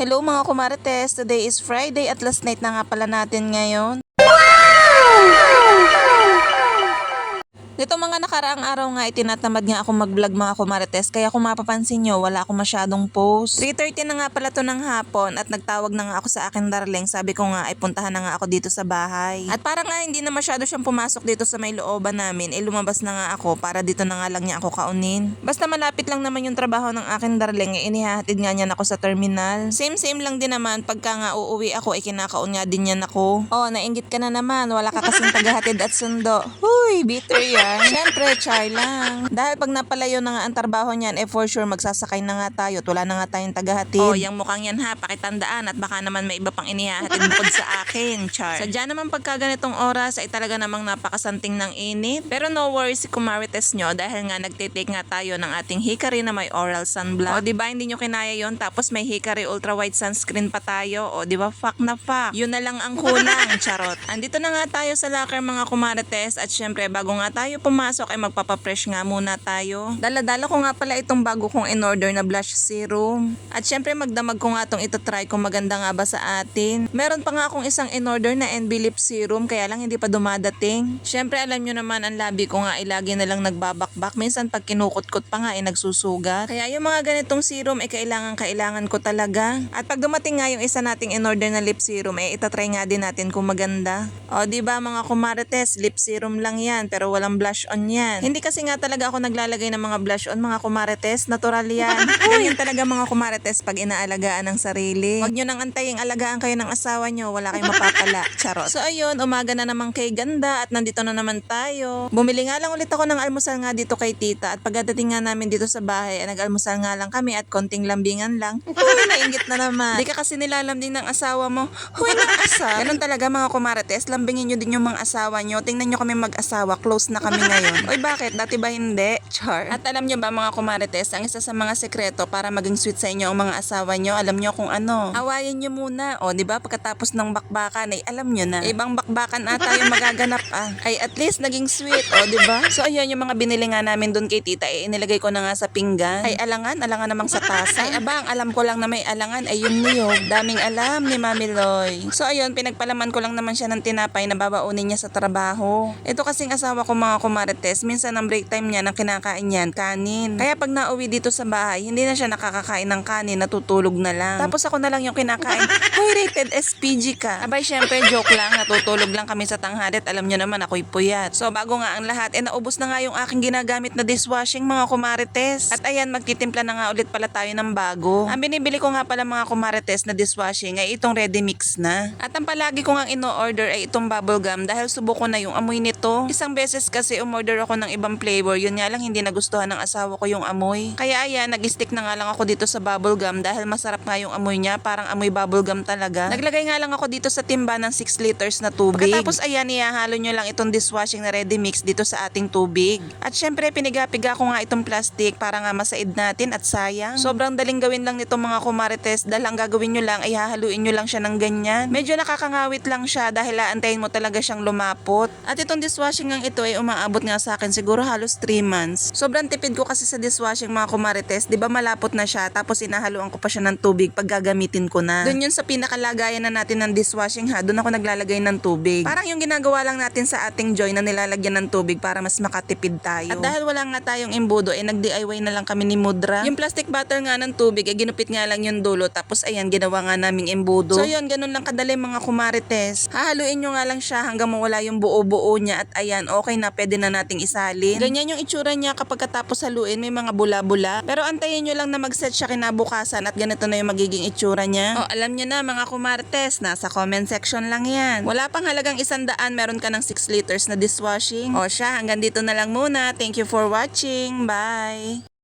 Hello mga kumarites, today is Friday at last night na nga pala natin ngayon. Nito mga nakaraang araw nga, itinatamad nga ako mag-vlog mga kumarites. Kaya kung mapapansin nyo, wala ako masyadong post. 3.30 na nga pala to ng hapon at nagtawag na nga ako sa akin darling. Sabi ko nga ay puntahan na nga ako dito sa bahay. At para nga hindi na masyado siyang pumasok dito sa may looban namin, eh lumabas na nga ako para dito na nga lang niya ako kaunin. Basta malapit lang naman yung trabaho ng akin darling, eh inihahatid nga niyan ako sa terminal. Same same lang din naman, pagka nga uuwi ako, eh kinakaon nga din yan ako. Oh, nainggit ka na naman, wala ka kasing tagahatid at sundo. Huy, bitter yan. Siyempre, char lang. Dahil pag napalayo na nga ang trabaho niyan, eh for sure magsasakay na nga tayo at wala na nga tayong tagahatid. Oh, yung mukhang yan ha, pakitandaan at baka naman may iba pang inihahatid bukod sa akin, char. Sadya naman pagka ganitong oras ay talaga namang napakasanting ng init. Pero no worries si Kumarites nyo dahil nga nagtitake nga tayo ng ating Hikari na may oral sunblock. O di ba hindi nyo kinaya yon tapos may Hikari ultra white sunscreen pa tayo. O di ba fuck na fuck. Yun na lang ang kulang, charot. Andito na nga tayo sa locker mga Kumarites at syempre bago nga tayo pumasok ay magpapa-fresh nga muna tayo. Dala-dala ko nga pala itong bago kong in-order na blush serum. At syempre magdamag ko nga itong ito-try kung maganda nga ba sa atin. Meron pa nga akong isang in-order na NB lip serum kaya lang hindi pa dumadating. Syempre alam nyo naman ang labi ko nga ay lagi na lang nagbabakbak. Minsan pag kinukot-kot pa nga ay nagsusugat. Kaya yung mga ganitong serum ay kailangan kailangan ko talaga. At pag dumating nga yung isa nating in-order na lip serum eh itatry nga din natin kung maganda. O ba mga kumarites, lip serum lang yan pero walang blush on yan. Hindi kasi nga talaga ako naglalagay ng mga blush on mga kumarites, natural yan. Ganyan talaga mga kumarites pag inaalagaan ng sarili. Huwag nyo nang antaying alagaan kayo ng asawa nyo, wala kayong mapapala. Charot. So ayun, umaga na naman kay ganda at nandito na naman tayo. Bumili nga lang ulit ako ng almusal nga dito kay tita at pagdating nga namin dito sa bahay, ay nag-almusal nga lang kami at konting lambingan lang. Uy, nainggit na naman. Di ka kasi nilalambing ng asawa mo. Huy, ng asa. Ganun talaga mga kumarites, lambingin nyo din yung mga asawa nyo. Tingnan nyo kami mag-asawa, close na kami ngayon. Oy, bakit? Dati ba hindi? Char. At alam nyo ba mga kumarites, ang isa sa mga sekreto para maging sweet sa inyo ang mga asawa nyo, alam nyo kung ano? Awayan nyo muna. O, di ba? Pagkatapos ng bakbakan, ay alam nyo na. Ibang bakbakan ata yung magaganap ah. Ay at least naging sweet. O, di ba? So, ayun yung mga binili nga namin doon kay tita, eh, inilagay ko na nga sa pinggan. Ay, alangan, alangan namang sa tasa. Ay, abang, alam ko lang na may alangan. Ay, yun niyog. Daming alam ni Mami Loy. So, ayun, pinagpalaman ko lang naman siya ng tinapay na babaunin niya sa trabaho. Ito kasing asawa ko mga kumarites, minsan ang break time niya ng kinakain niyan, kanin. Kaya pag nauwi dito sa bahay, hindi na siya nakakakain ng kanin, natutulog na lang. Tapos ako na lang yung kinakain. Hoy, rated SPG ka. Abay, syempre, joke lang. Natutulog lang kami sa tanghali at alam niyo naman ako'y puyat. So, bago nga ang lahat, eh, naubos na nga yung aking ginagamit na dishwashing mga kumarites. At ayan, magtitimpla na nga ulit pala tayo ng bago. Ang binibili ko nga pala mga kumarites na dishwashing ay itong ready mix na. At ang palagi ko nga ino-order ay itong bubble gum dahil subuko na yung amoy nito. Isang beses kasi umorder ako ng ibang flavor, yun nga lang hindi nagustuhan ng asawa ko yung amoy. Kaya ayan, nag-stick na nga lang ako dito sa bubble gum dahil masarap nga yung amoy niya, parang amoy bubble gum talaga. Naglagay nga lang ako dito sa timba ng 6 liters na tubig. Pagkatapos ayan, ihahalo nyo lang itong dishwashing na ready mix dito sa ating tubig. At syempre, piniga-piga ko nga itong plastic para nga masaid natin at sayang. Sobrang daling gawin lang nito mga kumarites dahil ang gagawin nyo lang ay hahaluin nyo lang siya ng ganyan. Medyo nakakangawit lang siya dahil aantayin mo talaga siyang lumapot. At itong dishwashing ng ito ay umaabot nga sa akin siguro halos 3 months. Sobrang tipid ko kasi sa dishwashing mga kumarites. Di ba malapot na siya tapos inahaluan ko pa siya ng tubig pag gagamitin ko na. Doon yun sa pinakalagayan na natin ng dishwashing ha. Doon ako naglalagay ng tubig. Parang yung ginagawa lang natin sa ating joy na nilalagyan ng tubig para mas makatipid tayo. At dahil wala nga tayong imbudo, eh nag-DIY na lang kami ni Mudra. Yung plastic bottle nga ng tubig, eh ginupit nga lang yung dulo. Tapos ayan, ginawa nga naming imbudo. So yun, ganun lang kadali mga kumarites. Hahaluin nyo nga lang siya hanggang mawala yung buo-buo niya. At ayan, okay na, pwede na nating isalin. Ganyan yung itsura niya kapag katapos haluin, may mga bula-bula. Pero antayin nyo lang na mag-set siya kinabukasan at ganito na yung magiging itsura niya. O, alam nyo na mga kumartes, nasa comment section lang yan. Wala pang halagang isang daan, meron ka ng 6 liters na dishwashing. O siya, hanggang dito na lang muna. Thank you for watching. Bye!